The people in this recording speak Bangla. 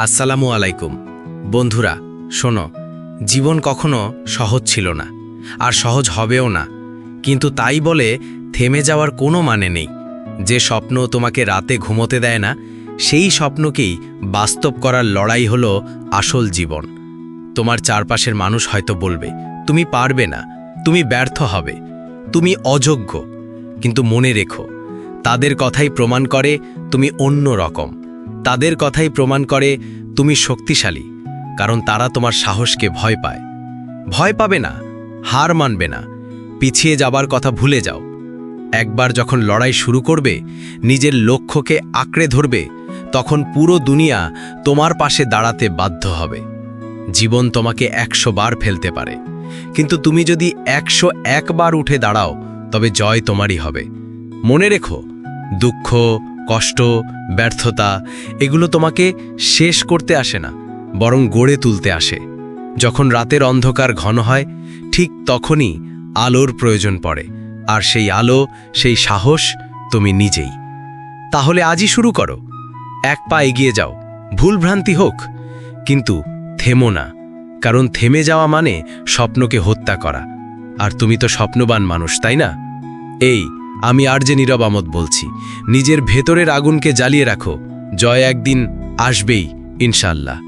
আসসালামু আলাইকুম। বন্ধুরা, শোনো, জীবন কখনো সহজ ছিল না, আর সহজ হবেও না। কিন্তু তাই বলে থেমে যাওয়ার কোনো মানে নেই। যে স্বপ্ন তোমাকে রাতে ঘুমোতে দেয় না, সেই স্বপ্নকেই বাস্তব করার লড়াই হলো আসল জীবন। তোমার চারপাশের মানুষ হয়তো বলবে, তুমি পারবে না, তুমি ব্যর্থ হবে, তুমি অযোগ্য। কিন্তু মনে রেখো, তাদের কথাই প্রমাণ করে তুমি অন্য রকম। তাদের কথাই প্রমাণ করে তুমি শক্তিশালী, কারণ তারা তোমার সাহসকে ভয় পায়। ভয় পাবে না, হার মানবে না, পিছিয়ে যাবার কথা ভুলে যাও। একবার যখন লড়াই শুরু করবে, নিজের লক্ষ্যকে আঁকড়ে ধরবে, তখন পুরো দুনিয়া তোমার পাশে দাঁড়াতে বাধ্য হবে। জীবন তোমাকে একশো বার ফেলতে পারে, কিন্তু তুমি যদি একশো একবার উঠে দাঁড়াও, তবে জয় তোমারই হবে। মনে রেখো, দুঃখ কষ্ট, ব্যর্থতা, এগুলো তোমাকে শেষ করতে আসে না, বরং গড়ে তুলতে আসে। যখন রাতের অন্ধকার ঘন হয়, ঠিক তখনই আলোর প্রয়োজন পড়ে, আর সেই আলো, সেই সাহস তুমি নিজেই। তাহলে আজই শুরু করো। এক পা এগিয়ে যাও ভুলভ্রান্তি হোক, কিন্তু থেমো না, কারণ থেমে যাওয়া মানে স্বপ্নকে হত্যা করা, আর তুমি তো স্বপ্নবান মানুষ, তাই না? এই আমি আর যে নীরব আমদ বলছি, নিজের ভেতরের আগুনকে জ্বালিয়ে রাখো, জয় একদিন আসবেই ইনশাল্লাহ